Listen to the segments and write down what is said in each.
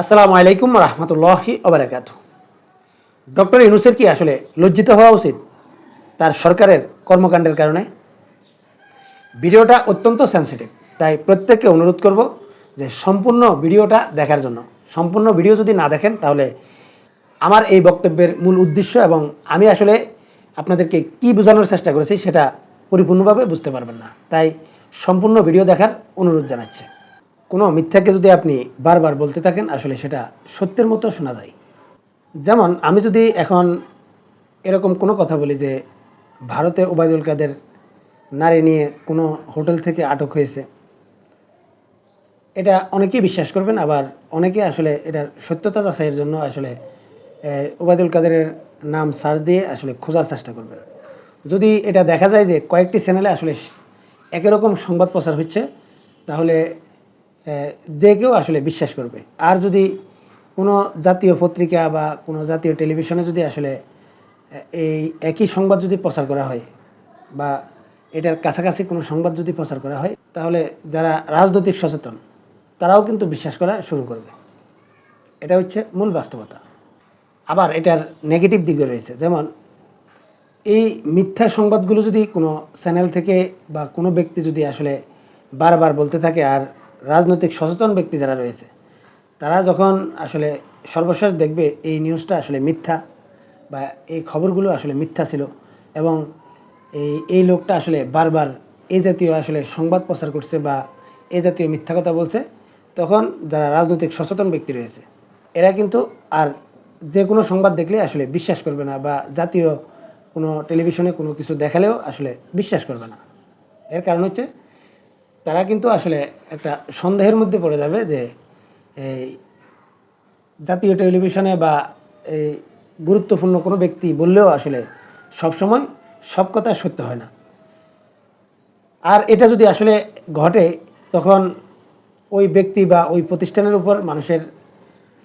আসসালামু আলাইকুম রহমতুল্লাহি ওবরাকাত ডক্টর ইউনুসের কি আসলে লজ্জিত হওয়া উচিত তার সরকারের কর্মকাণ্ডের কারণে? ভিডিওটা অত্যন্ত সেন্সিটিভ তাই প্রত্যেককে অনুরোধ করব যে সম্পূর্ণ ভিডিওটা দেখার জন্য। সম্পূর্ণ ভিডিও যদি না দেখেন, তাহলে আমার এই বক্তব্যের মূল উদ্দেশ্য এবং আমি আসলে আপনাদেরকে কি বোঝানোর চেষ্টা করেছি সেটা পরিপূর্ণভাবে বুঝতে পারবেন না। তাই সম্পূর্ণ ভিডিও দেখার অনুরোধ জানাচ্ছে। কোনো মিথ্যাকে যদি আপনি বারবার বলতে থাকেন, আসলে সেটা সত্যের মতো শোনা যায়। যেমন, আমি যদি এখন এরকম কোনো কথা বলি যে, ভারতে ওবায়দুল কাদের নারী নিয়ে কোনো হোটেল থেকে আটক হয়েছে, এটা অনেকেই বিশ্বাস করবেন, আবার অনেকে আসলে এটার সত্যতা যাচাইয়ের জন্য আসলে ওবায়দুল কাদেরের নাম সার্চ দিয়ে আসলে খোঁজার চেষ্টা করবেন। যদি এটা দেখা যায় যে কয়েকটি চ্যানেলে আসলে একই রকম সংবাদ প্রচার হচ্ছে, তাহলে যে কেউ আসলে বিশ্বাস করবে। আর যদি কোনো জাতীয় পত্রিকা বা কোনো জাতীয় টেলিভিশনে যদি আসলে এই একই সংবাদ যদি প্রচার করা হয় বা এটার কাছাকাছি কোনো সংবাদ যদি প্রচার করা হয়, তাহলে যারা রাজনৈতিক সচেতন, তারাও কিন্তু বিশ্বাস করা শুরু করবে। এটা হচ্ছে মূল বাস্তবতা। আবার এটার নেগেটিভ দিকে রয়েছে। যেমন, এই মিথ্যা সংবাদগুলো যদি কোনো চ্যানেল থেকে বা কোনো ব্যক্তি যদি আসলে বারবার বলতে থাকে আর রাজনৈতিক সচেতন ব্যক্তি যারা রয়েছে, তারা যখন আসলে সর্বশেষ দেখবে এই নিউজটা আসলে মিথ্যা বা এই খবরগুলো আসলে মিথ্যা ছিল এবং এই এই লোকটা আসলে বারবার এই জাতীয় আসলে সংবাদ প্রচার করছে বা এই জাতীয় মিথ্যা কথা বলছে, তখন যারা রাজনৈতিক সচেতন ব্যক্তি রয়েছে, এরা কিন্তু আর যে কোনো সংবাদ দেখলে আসলে বিশ্বাস করবে না বা জাতীয় কোনো টেলিভিশনে কোনো কিছু দেখালেও আসলে বিশ্বাস করবে না। এর কারণ হচ্ছে তারা কিন্তু আসলে একটা সন্দেহের মধ্যে পড়ে যাবে যে এই জাতীয় টেলিভিশনে বা এই গুরুত্বপূর্ণ কোনো ব্যক্তি বললেও আসলে সবসময় সব কথা সত্য হয় না। আর এটা যদি আসলে ঘটে, তখন ওই ব্যক্তি বা ওই প্রতিষ্ঠানের উপর মানুষের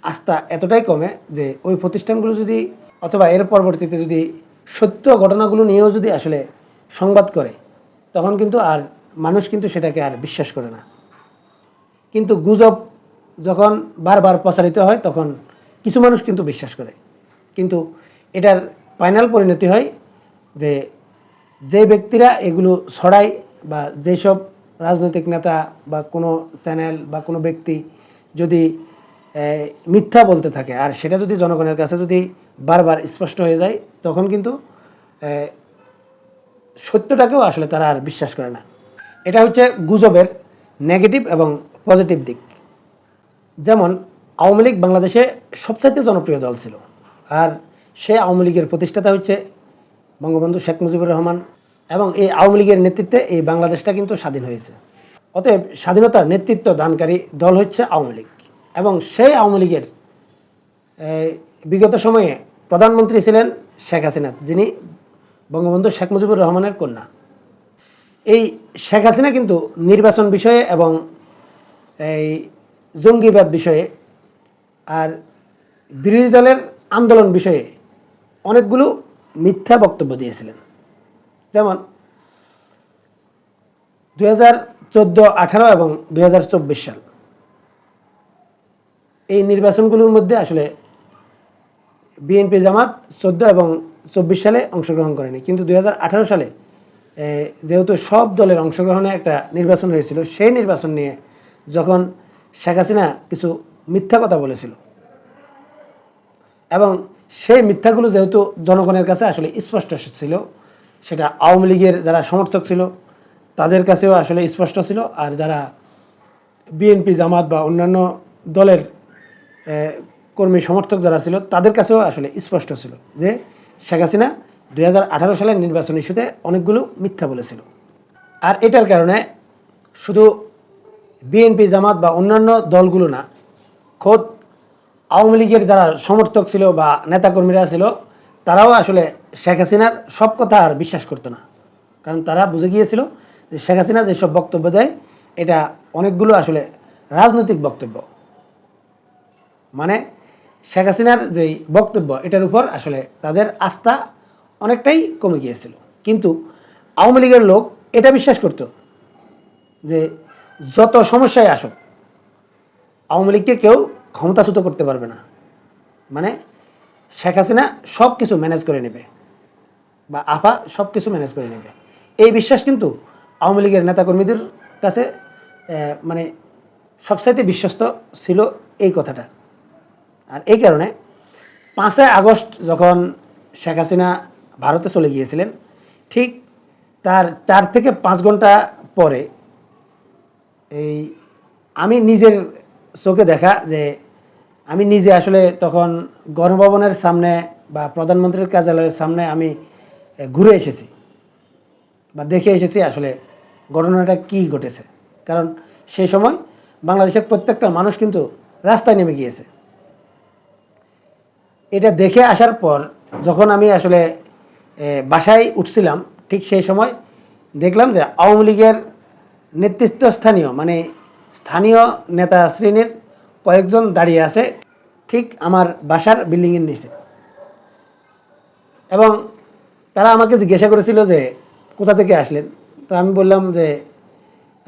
আস্থা এতটাই কমে যে ওই প্রতিষ্ঠানগুলো যদি অথবা এর পরবর্তীতে যদি সত্য ঘটনাগুলো নিয়েও যদি আসলে সংবাদ করে, তখন কিন্তু আর মানুষ কিন্তু সেটাকে আর বিশ্বাস করে না। কিন্তু গুজব যখন বারবার প্রচারিত হয়, তখন কিছু মানুষ কিন্তু বিশ্বাস করে। কিন্তু এটার ফাইনাল পরিণতি হয় যে যে ব্যক্তিরা এগুলো ছড়ায় বা যেসব রাজনৈতিক নেতা বা কোনো চ্যানেল বা কোনো ব্যক্তি যদি মিথ্যা বলতে থাকে আর সেটা যদি জনগণের কাছে যদি বারবার স্পষ্ট হয়ে যায়, তখন কিন্তু সত্যটাকেও আসলে তারা আর বিশ্বাস করে না। এটা হচ্ছে গুজবের নেগেটিভ এবং পজিটিভ দিক। যেমন, আওয়ামী লীগ বাংলাদেশে সবচাইতে জনপ্রিয় দল ছিল। আর সে আওয়ামী লীগের প্রতিষ্ঠাতা হচ্ছে বঙ্গবন্ধু শেখ মুজিবুর রহমান এবং এই আওয়ামী লীগের নেতৃত্বে এই বাংলাদেশটা কিন্তু স্বাধীন হয়েছে। অতএব স্বাধীনতার নেতৃত্ব দানকারী দল হচ্ছে আওয়ামী লীগ এবং সেই আওয়ামী লীগের বিগত সময়ে প্রধানমন্ত্রী ছিলেন শেখ হাসিনা, যিনি বঙ্গবন্ধু শেখ মুজিবুর রহমানের কন্যা। এই শেখ হাসিনা কিন্তু নির্বাচন বিষয়ে এবং এই জঙ্গিবাদ বিষয়ে আর বিরোধী দলের আন্দোলন বিষয়ে অনেকগুলো মিথ্যা বক্তব্য দিয়েছিলেন। যেমন চোদ্দ, আঠারো এবং দুই হাজার চব্বিশ সাল এই নির্বাচনগুলোর মধ্যে আসলে বিএনপি জামাত চোদ্দ এবং চব্বিশ সালে অংশগ্রহণ করেনি। কিন্তু দু হাজার আঠারো সালে যেহেতু সব দলের অংশগ্রহণে একটা নির্বাচন হয়েছিল, সেই নির্বাচন নিয়ে যখন শেখ হাসিনা কিছু মিথ্যা কথা বলেছিল, এবং সেই মিথ্যাগুলো যেহেতু জনগণের কাছে আসলে স্পষ্ট ছিল, সেটা আওয়ামী লীগের যারা সমর্থক ছিল, তাদের কাছেও আসলে স্পষ্ট ছিল, আর যারা বিএনপি, জামাত বা অন্যান্য দলের কর্মী সমর্থক যারা ছিল, তাদের কাছেও আসলে স্পষ্ট ছিল যে শেখ হাসিনা দু হাজার আঠারো সালের নির্বাচন ইস্যুতে অনেকগুলো মিথ্যা বলেছিল। আর এটার কারণে শুধু বিএনপি জামাত বা অন্যান্য দলগুলো না, খোদ আওয়ামী লীগের যারা সমর্থক ছিল বা নেতাকর্মীরা ছিল, তারাও আসলে শেখ হাসিনার সব কথা আর বিশ্বাস করতো না। কারণ তারা বুঝে গিয়েছিল যে শেখ হাসিনা যেসব বক্তব্য দেয়, এটা অনেকগুলো আসলে রাজনৈতিক বক্তব্য। মানে শেখ হাসিনার যেই বক্তব্য, এটার উপর আসলে তাদের আস্থা অনেকটাই কমে গিয়েছিল। কিন্তু আওয়ামী লীগের লোক এটা বিশ্বাস করত যে যত সমস্যায় আসুক, আওয়ামী লীগকে কেউ ক্ষমতাচ্যুত করতে পারবে না। মানে শেখ হাসিনা সব কিছু ম্যানেজ করে নেবে বা আপা সব কিছু ম্যানেজ করে নেবে। এই বিশ্বাস কিন্তু আওয়ামী লীগের নেতাকর্মীদের কাছে মানে সবচাইতে বিশ্বস্ত ছিল এই কথাটা। আর এই কারণে পাঁচই আগস্ট যখন শেখ হাসিনা ভারতে চলে গিয়েছিলেন। ঠিক তার চার থেকে পাঁচ ঘণ্টা পরে এই আমি নিজের চোখে দেখা যে আমি নিজে আসলে তখন গণভবনের সামনে বা প্রধানমন্ত্রীর কার্যালয়ের সামনে আমি ঘুরে এসেছি বা দেখে এসেছি আসলে ঘটনাটা কি ঘটেছে। কারণ সেই সময় বাংলাদেশের প্রত্যেকটা মানুষ কিন্তু রাস্তায় নেমে গিয়েছে। এটা দেখে আসার পর যখন আমি আসলে বাসায় উঠছিলাম, ঠিক সেই সময় দেখলাম যে আওয়ামী লীগের নেতৃত্বস্থানীয় মানে স্থানীয় নেতা শ্রেণির কয়েকজন দাঁড়িয়ে আছে, ঠিক আমার বাসার বিল্ডিংয়ের নিচে। এবং তারা আমাকে জিজ্ঞাসা করেছিল যে, কোথা থেকে আসলেন? তো আমি বললাম যে,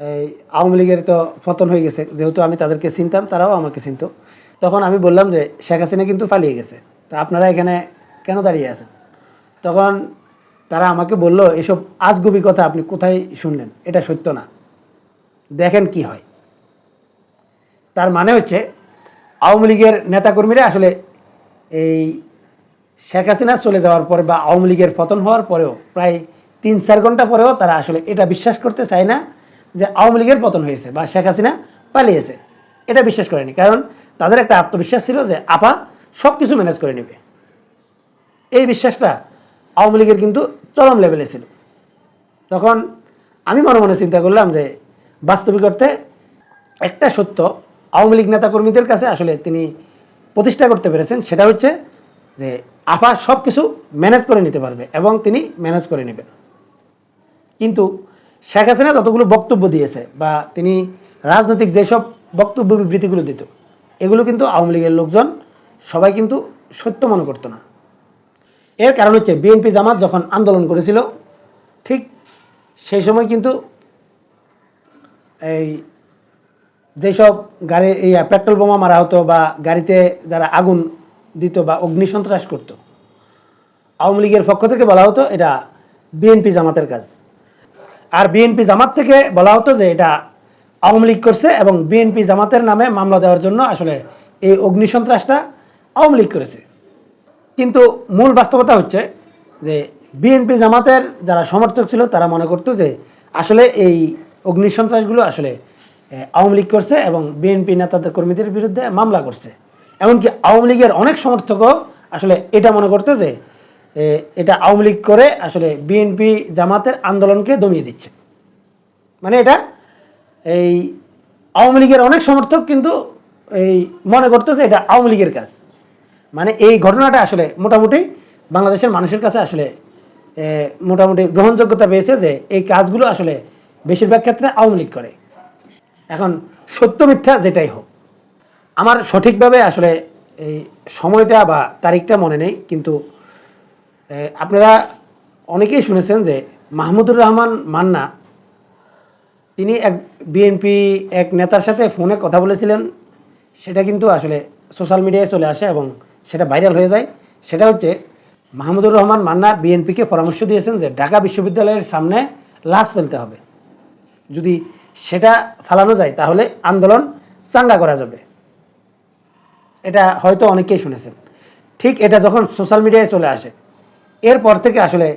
এই, আওয়ামী লীগের তো পতন হয়ে গেছে, যেহেতু আমি তাদেরকে চিনতাম, তারাও আমাকে চিনতো। তখন আমি বললাম যে, শেখ হাসিনা কিন্তু পালিয়ে গেছে, তো আপনারা এখানে কেন দাঁড়িয়ে আছেন? তখন তারা আমাকে বলল, এসব আজগুবি কথা আপনি কোথায় শুনলেন? এটা সত্য না। দেখেন কি হয়। তার মানে হচ্ছে, আওয়ামী লীগের নেতাকর্মীরা আসলে এই শেখ হাসিনা চলে যাওয়ার পরে বা আওয়ামী লীগের পতন হওয়ার পরেও প্রায় তিন চার ঘণ্টা পরেও তারা আসলে এটা বিশ্বাস করতে চায় না যে আওয়ামী লীগের পতন হয়েছে বা শেখ হাসিনা পালিয়েছে। এটা বিশ্বাস করেনি। কারণ তাদের একটা আত্মবিশ্বাস ছিল যে আপা সব কিছু ম্যানেজ করে নেবে। এই বিশ্বাসটা আওয়ামী লীগের কিন্তু চরম লেভেলে ছিল। তখন আমি মনে মনে চিন্তা করলাম যে বাস্তবিক অর্থে একটা সত্য আওয়ামী লীগ নেতাকর্মীদের কাছে আসলে তিনি প্রতিষ্ঠা করতে পেরেছেন, সেটা হচ্ছে যে আপা সব কিছু ম্যানেজ করে নিতে পারবে এবং তিনি ম্যানেজ করে নেবেন। কিন্তু শেখ হাসিনা যতগুলো বক্তব্য দিয়েছে বা তিনি রাজনৈতিক যেসব বক্তব্য বিবৃতিগুলো দিত, এগুলো কিন্তু আওয়ামী লীগের লোকজন সবাই কিন্তু সত্য মনে করতো না। এর কারণ হচ্ছে বিএনপি জামাত যখন আন্দোলন করেছিল, ঠিক সেই সময় কিন্তু এই যেসব গাড়ি, এই পেট্রোল বোমা মারা হতো বা গাড়িতে যারা আগুন দিত বা অগ্নিসন্ত্রাস করতো, আওয়ামী লীগের পক্ষ থেকে বলা হতো এটা বিএনপি জামাতের কাজ। আর বিএনপি জামাত থেকে বলা হতো যে এটা আওয়ামী লীগ করছে এবং বিএনপি জামাতের নামে মামলা দেওয়ার জন্য আসলে এই অগ্নিসন্ত্রাসটা আওয়ামী লীগ করেছে। কিন্তু মূল বাস্তবতা হচ্ছে যে বিএনপি জামাতের যারা সমর্থক ছিল, তারা মনে করতো যে আসলে এই অগ্নিসন্ত্রাসগুলো আসলে আওয়ামী লীগ করছে এবং বিএনপি নেতাদের কর্মীদের বিরুদ্ধে মামলা করছে। এমনকি আওয়ামী লীগের অনেক সমর্থকও আসলে এটা মনে করতো যে এটা আওয়ামী লীগ করে আসলে বিএনপি জামাতের আন্দোলনকে দমিয়ে দিচ্ছে। মানে এটা এই আওয়ামী লীগের অনেক সমর্থক কিন্তু এই মনে করতো যে এটা আওয়ামী লীগের কাজ। মানে এই ঘটনাটা আসলে মোটামুটি বাংলাদেশের মানুষের কাছে আসলে মোটামুটি গ্রহণযোগ্যতা পেয়েছে যে এই কাজগুলো আসলে বেশিরভাগ ক্ষেত্রে আওয়ামী লীগ করে। এখন সত্য মিথ্যা যেটাই হোক। আমার সঠিকভাবে আসলে এই সময়টা বা তারিখটা মনে নেই, কিন্তু আপনারা অনেকেই শুনেছেন যে মাহমুদুর রহমান মান্না, তিনি এক বিএনপি এক নেতার সাথে ফোনে কথা বলেছিলেন। সেটা কিন্তু আসলে সোশ্যাল মিডিয়ায় চলে আসে এবং সেটা ভাইরাল হয়ে যায়। সেটা হচ্ছে মাহমুদুর রহমান মান্না বিএনপিকে পরামর্শ দিয়েছেন যে ঢাকা বিশ্ববিদ্যালয়ের সামনে লাশ ফেলতে হবে। যদি সেটা ফালানো যায়, তাহলে আন্দোলন চাঙ্গা করা যাবে। এটা হয়তো অনেকেই শুনেছেন। ঠিক এটা যখন সোশ্যাল মিডিয়ায় চলে আসে। এরপর থেকে আসলে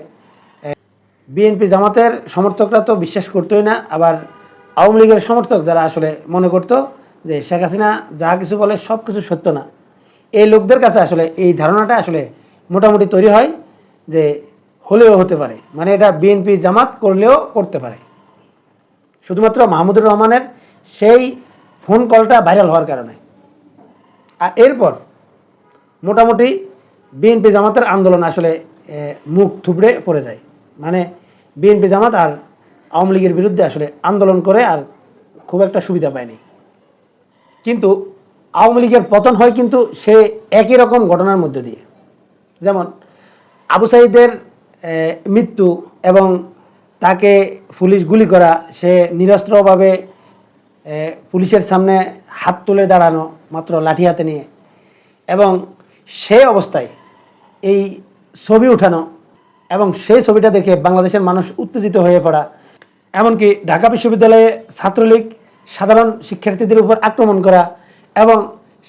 বিএনপি জামাতের সমর্থকরা তো বিশ্বাস করতোই না, আবার আওয়ামী লীগের সমর্থক যারা আসলে মনে করতো যে শেখ হাসিনা যা কিছু বলে সব কিছু সত্য না। এই লোকদের কাছে আসলে এই ধারণাটা আসলে মোটামুটি তৈরি হয় যে হলেও হতে পারে। মানে এটা বিএনপি জামাত করলেও করতে পারে। শুধুমাত্র মাহমুদুর রহমানের সেই ফোন কলটা ভাইরাল হওয়ার কারণে। আর এরপর মোটামুটি বিএনপি জামাতের আন্দোলন আসলে মুখ থুবড়ে পড়ে যায়। মানে বিএনপি জামাত আর আওয়ামী লীগের বিরুদ্ধে আসলে আন্দোলন করে আর খুব একটা সুবিধা পায়নি। কিন্তু আওয়ামী লীগের পতন হয় কিন্তু সে একই রকম ঘটনার মধ্যে দিয়ে। যেমন আবু সাইদের মৃত্যু এবং তাকে পুলিশ গুলি করা, সে নিরস্ত্রভাবে পুলিশের সামনে হাত তুলে দাঁড়ানো মাত্র লাঠি হাতে নিয়ে। এবং সে অবস্থায় এই ছবি উঠানো এবং সেই ছবিটা দেখে বাংলাদেশের মানুষ উত্তেজিত হয়ে পড়া। এমনকি ঢাকা বিশ্ববিদ্যালয়ে ছাত্রলীগ সাধারণ শিক্ষার্থীদের উপর আক্রমণ করা এবং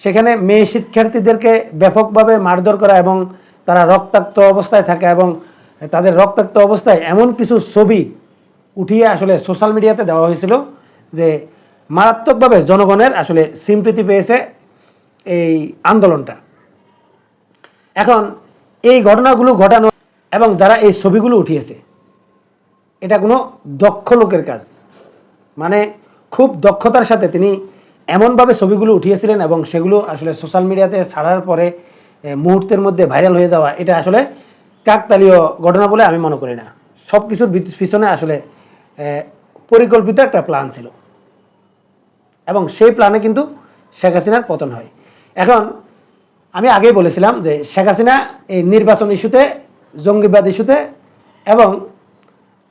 সেখানে মেয়ে শিক্ষার্থীদেরকে ব্যাপকভাবে মারধর করা এবং তারা রক্তাক্ত অবস্থায় থাকে এবং তাদের রক্তাক্ত অবস্থায় এমন কিছু ছবি উঠিয়ে আসলে সোশ্যাল মিডিয়াতে দেওয়া হয়েছিল যে মারাত্মকভাবে জনগণের আসলে সিম্প্রীতি পেয়েছে এই আন্দোলনটা। এখন এই ঘটনাগুলো ঘটানো এবং যারা এই ছবিগুলো উঠিয়েছে, এটা কোনো দক্ষ লোকের কাজ। মানে খুব দক্ষতার সাথে তিনি এমনভাবে ছবিগুলো উঠিয়েছিলেন এবং সেগুলো আসলে সোশ্যাল মিডিয়াতে ছাড়ার পরে মুহূর্তের মধ্যে ভাইরাল হয়ে যাওয়া, এটা আসলে কাকতালীয় ঘটনা বলে আমি মনে করি না। সব কিছুর পিছনে আসলে পরিকল্পিত একটা প্ল্যান ছিল। এবং সেই প্ল্যানে কিন্তু শেখ হাসিনার পতন হয়। এখন, আমি আগেই বলেছিলাম যে শেখ হাসিনা এই নির্বাচন ইস্যুতে, জঙ্গিবাদ ইস্যুতে এবং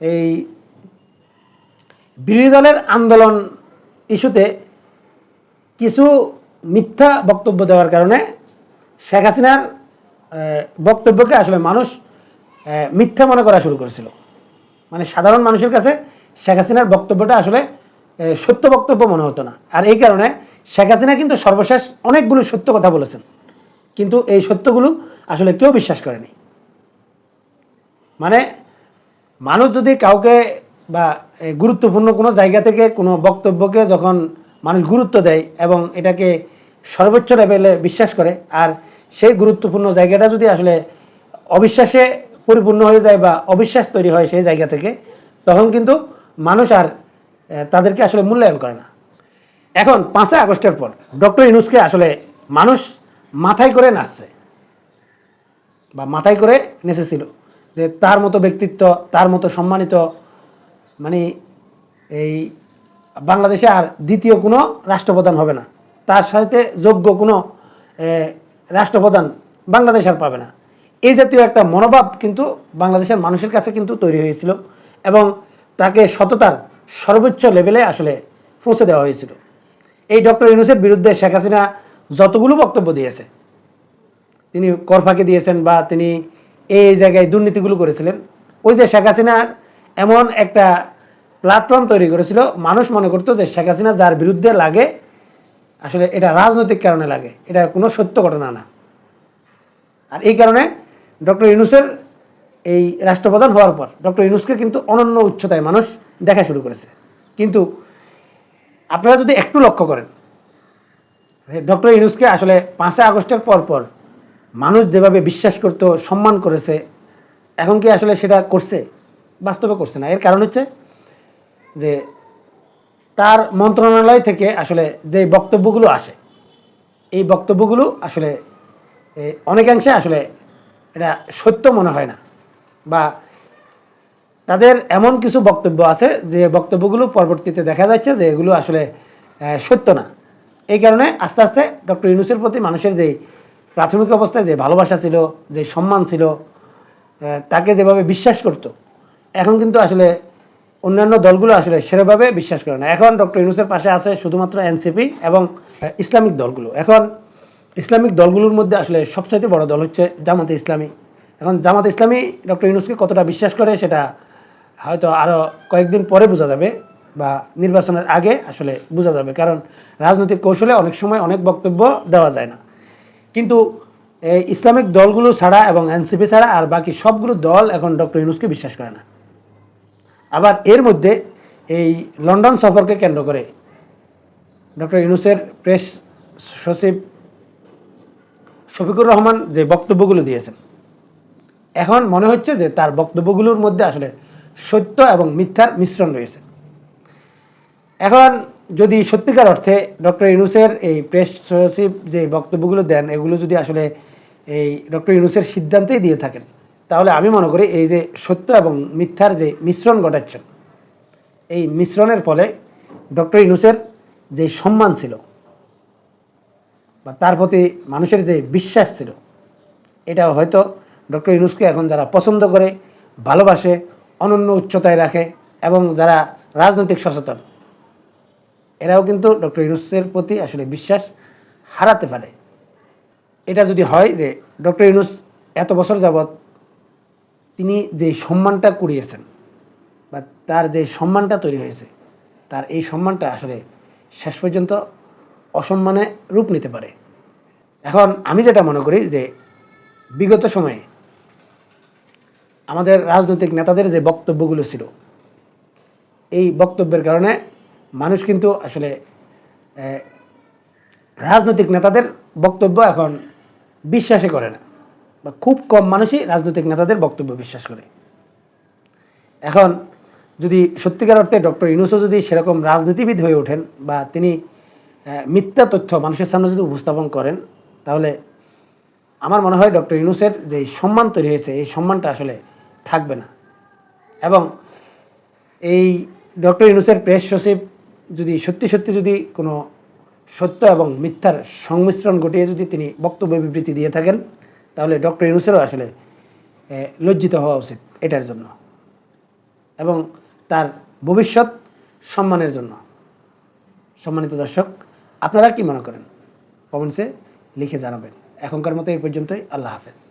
এই বিরোধী দলের আন্দোলন ইস্যুতে কিছু মিথ্যা বক্তব্য দেওয়ার কারণে শেখ হাসিনার বক্তব্যকে আসলে মানুষ মিথ্যা মনে করা শুরু করেছিল। মানে সাধারণ মানুষের কাছে শেখ হাসিনার বক্তব্যটা আসলে সত্য বক্তব্য মনে হতো না। আর এই কারণে শেখ হাসিনা কিন্তু সর্বশেষ অনেকগুলো সত্য কথা বলেছেন। কিন্তু এই সত্যগুলো আসলে কেউ বিশ্বাস করেনি। মানে মানুষ যদি কাউকে বা গুরুত্বপূর্ণ কোনো জায়গা থেকে কোনো বক্তব্যকে যখন মানুষ গুরুত্ব দেয় এবং এটাকে সর্বোচ্চ লেভেলে বিশ্বাস করে। আর সেই গুরুত্বপূর্ণ জায়গাটা যদি আসলে অবিশ্বাসে পরিপূর্ণ হয়ে যায় বা অবিশ্বাস তৈরি হয় সেই জায়গা থেকে, তখন কিন্তু মানুষ আর তাদেরকে আসলে মূল্যায়ন করে না। এখন পাঁচই আগস্টের পর ডক্টর ইনুসকে আসলে মানুষ মাথায় করে নাচছে বা মাথায় করে নেচেছিল যে তার মতো ব্যক্তিত্ব, তার মতো সম্মানিত মানে এই বাংলাদেশে আর দ্বিতীয় কোনো রাষ্ট্রপ্রধান হবে না। তার সাথে যোগ্য কোনো রাষ্ট্রপ্রধান বাংলাদেশ আর পাবে না। এই জাতীয় একটা মনোভাব কিন্তু বাংলাদেশের মানুষের কাছে কিন্তু তৈরি হয়েছিল এবং তাকে সততার সর্বোচ্চ লেভেলে আসলে পৌঁছে দেওয়া হয়েছিল। এই ডক্টর ইউনুসের বিরুদ্ধে শেখ হাসিনা যতগুলো বক্তব্য দিয়েছে, তিনি করফাকে দিয়েছেন বা তিনি এই জায়গায় দুর্নীতিগুলো করেছিলেন, ওই যে শেখ হাসিনার এমন একটা প্ল্যাটফর্ম তৈরি করেছিল। মানুষ মনে করতো যে শেখ হাসিনা যার বিরুদ্ধে লাগে, আসলে এটা রাজনৈতিক কারণে লাগে। এটা কোনো সত্য ঘটনা না। আর এই কারণে ডক্টর ইউনুসের এই রাষ্ট্রপ্রধান হওয়ার পর ডক্টর ইউনুসকে কিন্তু অনন্য উচ্চতায় মানুষ দেখা শুরু করেছে। কিন্তু আপনারা যদি একটু লক্ষ্য করেন ডক্টর ইউনুসকে আসলে পাঁচই আগস্টের পর পর মানুষ যেভাবে বিশ্বাস করতো, সম্মান করেছে, এখন কি আসলে সেটা করছে? বাস্তবে করছে না। এর কারণ হচ্ছে যে তার মন্ত্রণালয় থেকে আসলে যে বক্তব্যগুলো আসে, এই বক্তব্যগুলো আসলে অনেকাংশে আসলে এটা সত্য মনে হয় না বা তাদের এমন কিছু বক্তব্য আছে যে বক্তব্যগুলো পরবর্তীতে দেখা যাচ্ছে যে এগুলো আসলে সত্য না। এই কারণে আস্তে আস্তে ডক্টর ইউনুসের প্রতি মানুষের যেই প্রাথমিক অবস্থায় যে ভালোবাসা ছিল, যে সম্মান ছিল তাকে যেভাবে বিশ্বাস করতো, এখন কিন্তু আসলে অন্যান্য দলগুলো আসলে সেভাবে বিশ্বাস করে না। এখন ডক্টর ইউনুসের পাশে আছে শুধুমাত্র এনসিপি এবং ইসলামিক দলগুলো। এখন ইসলামিক দলগুলোর মধ্যে আসলে সবচাইতে বড় দল হচ্ছে জামাতে ইসলামী। এখন জামাত ইসলামী ডক্টর ইউনুসকে কতটা বিশ্বাস করে সেটা হয়তো আরও কয়েকদিন পরে বোঝা যাবে বা নির্বাচনের আগে আসলে বোঝা যাবে। কারণ রাজনৈতিক কৌশলে অনেক সময় অনেক বক্তব্য দেওয়া যায় না। কিন্তু এই ইসলামিক দলগুলো ছাড়া এবং এনসিপি ছাড়া আর বাকি সবগুলো দল এখন ডক্টর ইউনুসকে বিশ্বাস করে না। আবার এর মধ্যে এই লন্ডন সফরকে কেন্দ্র করে ডক্টর ইউনুসের প্রেস সচিব শফিকুর রহমান যে বক্তব্যগুলো দিয়েছেন, এখন মনে হচ্ছে যে তার বক্তব্যগুলোর মধ্যে আসলে সত্য এবং মিথ্যার মিশ্রণ রয়েছে। এখন যদি সত্যিকার অর্থে ডক্টর ইউনুসের এই প্রেস সচিব যে বক্তব্যগুলো দেন, এগুলো যদি আসলে এই ডক্টর ইউনুসের সিদ্ধান্তেই দিয়ে থাকেন তাহলে আমি মনে করি এই যে সত্য এবং মিথ্যার যে মিশ্রণ ঘটাচ্ছেন এই মিশ্রণের ফলে ডক্টর ইউনুসের যে সম্মান ছিল বা তার প্রতি মানুষের যে বিশ্বাস ছিল, এটা হয়তো ডক্টর ইউনুসকে এখন যারা পছন্দ করে, ভালোবাসে, অনন্য উচ্চতায় রাখে এবং যারা রাজনৈতিক সচেতন, এরাও কিন্তু ডক্টর ইউনুসের প্রতি আসলে বিশ্বাস হারাতে পারে। এটা যদি হয় যে ডক্টর ইউনুস এত বছর যাবৎ তিনি যে সম্মানটা কুড়িয়েছেন বা তার যে সম্মানটা তৈরি হয়েছে, তার এই সম্মানটা আসলে শেষ পর্যন্ত অসম্মানে রূপ নিতে পারে। এখন আমি যেটা মনে করি যে বিগত সময়ে আমাদের রাজনৈতিক নেতাদের যে বক্তব্যগুলো ছিল, এই বক্তব্যের কারণে মানুষ কিন্তু আসলে রাজনৈতিক নেতাদের বক্তব্য এখন বিশ্বাসই করে না। বা খুব কম মানুষই রাজনৈতিক নেতাদের বক্তব্য বিশ্বাস করে। এখন যদি সত্যিকার অর্থে ডক্টর ইউনুসও যদি সেরকম রাজনীতিবিদ হয়ে ওঠেন বা তিনি মিথ্যা তথ্য মানুষের সামনে যদি উপস্থাপন করেন, তাহলে আমার মনে হয় ডক্টর ইউনুসের যে সম্মান তৈরি হয়েছে, এই সম্মানটা আসলে থাকবে না। এবং এই ডক্টর ইউনুসের প্রেস সচিব যদি সত্যি সত্যি যদি কোনো সত্য এবং মিথ্যার সংমিশ্রণ ঘটিয়ে যদি তিনি বক্তব্য বিবৃতি দিয়ে থাকেন তাহলে ডক্টর ইউনুসেরও আসলে লজ্জিত হওয়া উচিত এটার জন্য এবং তার ভবিষ্যৎ সম্মানের জন্য। সম্মানিত দর্শক, আপনারা কি মনে করেন? কমেন্টসে লিখে জানাবেন। এখনকার মতো এই পর্যন্তই। আল্লাহ হাফেজ।